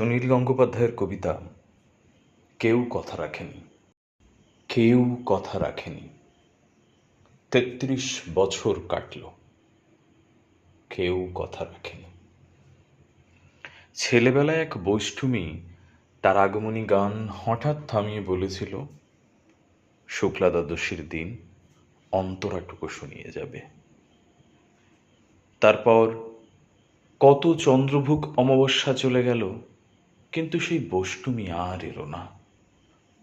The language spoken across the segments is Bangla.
সুনীল গঙ্গোপাধ্যায়ের কবিতা, কেউ কথা রাখেনি, কেউ কথা রাখেনি, তেত্রিশ বছর কাটল, কেউ কথা রাখেনি। ছেলেবেলায় এক বৈষ্ণবী তার আগমনী গান হঠাৎ থামিয়ে বলেছিল, শুক্লা দ্বাদশীর দিন অন্তরাটুকু শুনিয়ে যাবে। তারপর কত চন্দ্রভুক অমাবস্যা চলে গেল কিন্তু সেই বষ্টুমি আর এলো না।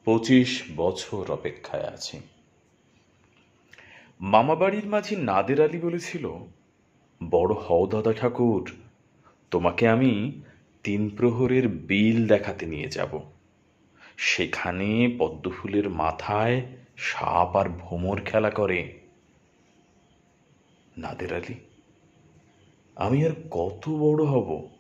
পঁচিশ বছর অপেক্ষায় আছি। মামাবাড়ির মাঝি নাদের আলী বলেছিল, বড় হও দাদা ঠাকুর, তোমাকে আমি তিন প্রহরের বিল দেখাতে নিয়ে যাব। সেখানে পদ্মফুলের মাথায় সাপ আর ভোমর খেলা করে। নাদের আলী, আমি আর কত বড় হব?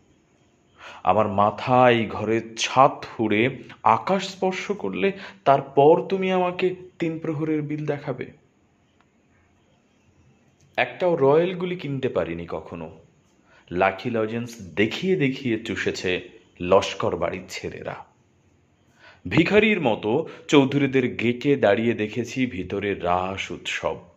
আমার মাথা এই ঘরের ছাদ ফুঁড়ে আকাশ স্পর্শ করলে তারপর তুমি আমাকে তিন প্রহরের বিল দেখাবে। একটাও রয়্যালগুলি কিনতে পারিনি কখনো। লাকি লজেন্স দেখিয়ে দেখিয়ে চুষেছে লস্কর বাড়ির ছেলেরা। ভিখারির মতো চৌধুরীদের গেটে দাঁড়িয়ে দেখেছি ভিতরে রাস উৎসব।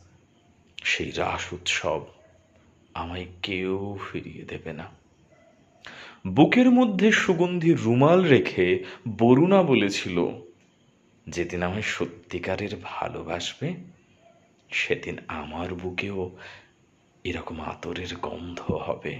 সেই রাস উৎসব আমায় কেউ ফিরিয়ে দেবে না। বুকের মধ্যে সুগন্ধি রুমাল রেখে বরুণা বলেছিল, যেদিন আমায় সত্যিকারের ভালোবাসবে, সেদিন আমার বুকেও এরকম আতরের গন্ধ হবে।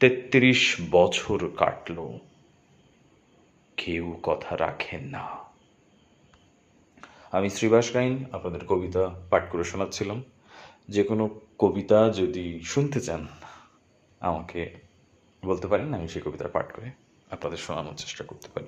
তেত্রিশ বছর কাটল। কেউ কথা রাখেন না। আমি শ্রীবাস গাইন, আপনাদের কবিতা পাঠ করে শোনাচ্ছিলাম। যে কোনো কবিতা যদি শুনতে চান, আমাকে বলতে পারেন, আমি সেই কবিতা পাঠ করে আপনাদের শোনানোর চেষ্টা করতে পারি।